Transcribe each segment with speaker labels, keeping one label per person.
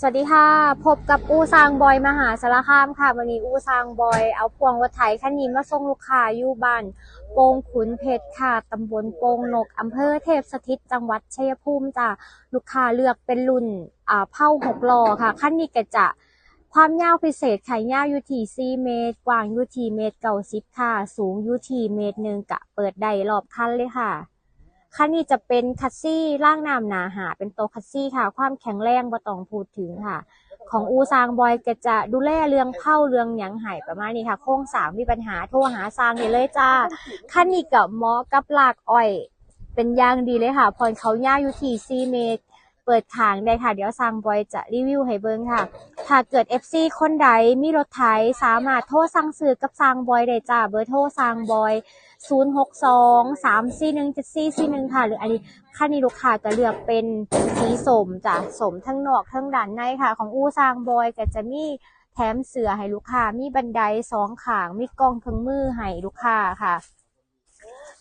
Speaker 1: สวัสดีค่ะ พบกับอูซางบอยมหาสารคามค่ะ วันนี้อูซางบอยเอาพวงรถไถคันนี้มาส่งลูกค้าอยู่บ้านโป่งขุนเพชรค่ะ ตำบลโป่งนก อำเภอเทพสถิต จังหวัดชัยภูมิจ้ะลูกค้าเลือกเป็นรุ่นอ่าเผาหกล้อค่ะคันนี้ก็จะความยาวพิเศษไข่ยาวอยู่ที่4เมตร กว้างอยู่ที่เมตรเก้าสิบค่ะ สูงอยู่ที่เมตรหนึ่งกะเปิดได้รอบคันเลยค่ะ คันนี้จะเป็นคัสซี่ร่างน้ำหนาหา เป็นโตวคัสซี่ค่ะ ความแข็งแรงบ่ต้องพูดถึงค่ะ ของอูซางบอยก็จะดูแลเรื่องเผาเรื่องหยังไห่ประมาณนี้ค่ะ โค้งสามมีปัญหาโทรหาซางได้เลยจ้าคันนี้กับหมาะกับลากอ้อย เป็นยางดีเลยค่ะ พรเขาย่าอยู่ที่4เมตร เปิดทางได้ค่ะ เดี๋ยวซางบอยจะรีวิวให้เบิ่งค่ะ ถ้าเกิด FC คนใดมีรถไถสามารถโทรสั่งซื้อกับซางบอยได้จ้าเบอร์โทรซางบอย 062 341 7441 ค่ะ หรืออันนี้คันนี้ลูกค้าก็เลือกเป็นสีสมจ้ะสมทั้งนอกทั้งด้านในค่ะ ของอู้ซางบอยก็จะมีแถมเสือให้ลูกค้ามีบันไดสองขางมีกล้องเครื่องมือให้ลูกค้าค่ะ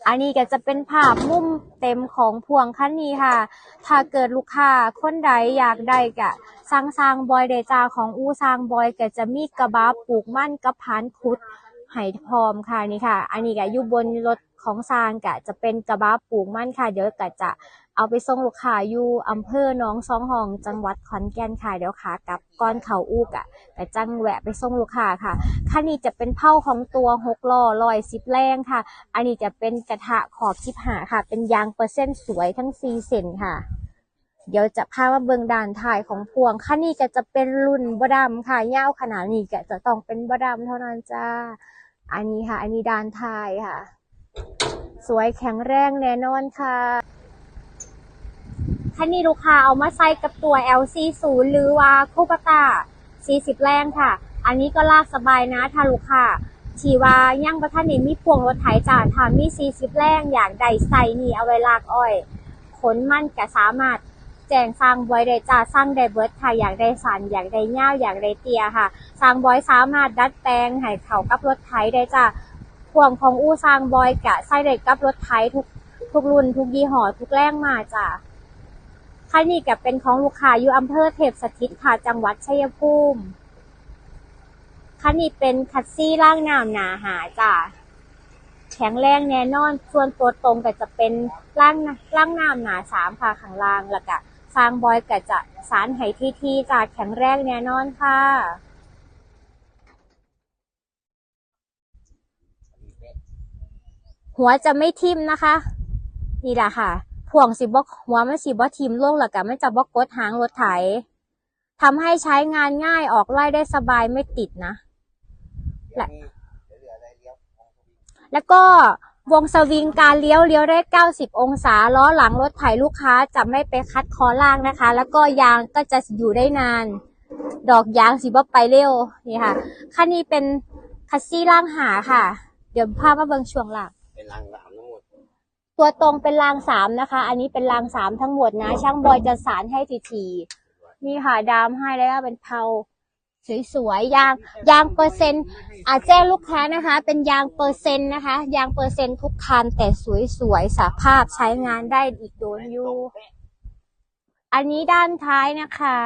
Speaker 1: อันนี้ก็จะเป็นภาพมุมเต็มของพวงคันนี้ค่ะ ถ้าเกิดลูกค้าคนใดอยากได้กะสร้างสร้างบอยเดจาของอู้สร้างบอยก็จะมีกระบะปลูกมั่นกับพานคุด ให้พร้อมค่ะนี่ค่ะ อันนี้ก็อยู่บนรถของสร้างกะจะเป็นกระบะปลูกมั่นค่ะ เดี๋ยวก็จะเอาไปส่งลูกค้าอยู่อำเภอหนองสองห้องจังหวัดขอนแก่นค่ะเดี๋ยวขากับก้อนเขาอูกอะแต่จังแวะไปส่งลูกค้าค่ะคันนี้จะเป็นเผ้าของตัวหกล้อลอยสิบแรงค่ะ อันนี้จะเป็นกระทะขอบชิบหาค่ะ เป็นยางเปอร์เซ็นต์สวยทั้งซีเซนค่ะ เดี๋ยวจะพามาเบิ่งด่านถ่ายของพวงคันนี้ก็จะเป็นรุ่นบดำค่ะยาวขนาดนี้ก็จะต้องเป็นบดำเท่านั้นจ้า อันนี้ค่ะ อันนี้ดานถ่ายค่ะ สวยแข็งแรงแน่นอนค่ะคันนี้ลูกค้าเอามาใส่กับตัว LC0 หรือว่าคูปตา40 แรงค่ะ อันนี้ก็ลากสบายนะถ้าลูกค้าทีว่ายังประท่านนี้มีพวงรถไถจ่าทามี 40 แรงอยากได้ใส่นี่เอาไว้ลากอ้อย ขนมันก็สามารถ แจ้งสร้างบอยได้จ่าสร้างได้เบิร์ดค่ะอยากได้สันอยากได้เง่าอยากได้เตียค่ะสร้างบอยสามารถดัดแปลงให้เข้ากับรถไถได้จ้าพวงของอู้สร้างบอยกะใส่ได้กับรถไถทุกทุกรุ่นทุกยี่ห้อทุกแรงมาจ้าคันนี้ก็เป็นของลูกค้าอยู่อำเภอเทพสถิตค่ะจังหวัดชัยภูมิคันนี้เป็นคัสซี่ล่างน้ำหนาหาจ้ะแข็งแรงแน่นอน ส่วนตัวตรงก็จะเป็นล่างล่างน้ำหนาสามค่ะข้างล่างแล้วก็ ฟางบอยก็จะสารไหที่ที่จ้ะแข็งแรงแน่นอนค่ะหัวจะไม่ทิ่มนะคะ นี่แหละค่ะพ่วงสิบอกหัวมันสิบ่ทิ่มลงแล้วก็มันจะบอกกดหางรถไถทำให้ใช้งานง่ายออกไล่ได้สบายไม่ติดนะและแล้วก็ วงสวิงการเลี้ยวเลี้ยวได้ 90 องศาล้อหลังรถไถลูกค้าจะไม่ไปคัดคอล่างนะคะ แล้วก็ยางก็จะอยู่ได้นาน ดอกยางสิบ่ไปเร็วนี่ค่ะคันนี้เป็นคัสซี่ล่างหาค่ะ เดี๋ยวพามาเบิ่งช่วงหลัง
Speaker 2: เป็นรางสามทั้งหมด
Speaker 1: ตัวตรงเป็นรางสามนะคะ อันนี้เป็นรางสามทั้งหมดนะ ช่างบอยจะสารให้ทีๆนี่ค่ะดามให้แล้วก็เป็นเผา สวยๆยางยางเปอร์เซ็นต์อาแจ้งลูกค้านะคะ เป็นยางเปอร์เซ็นต์นะคะ ยางเปอร์เซ็นต์ทุกคันแต่สวยๆสภาพใช้งานได้อีกโดนอยู่ อันนี้ด้านท้ายนะคะ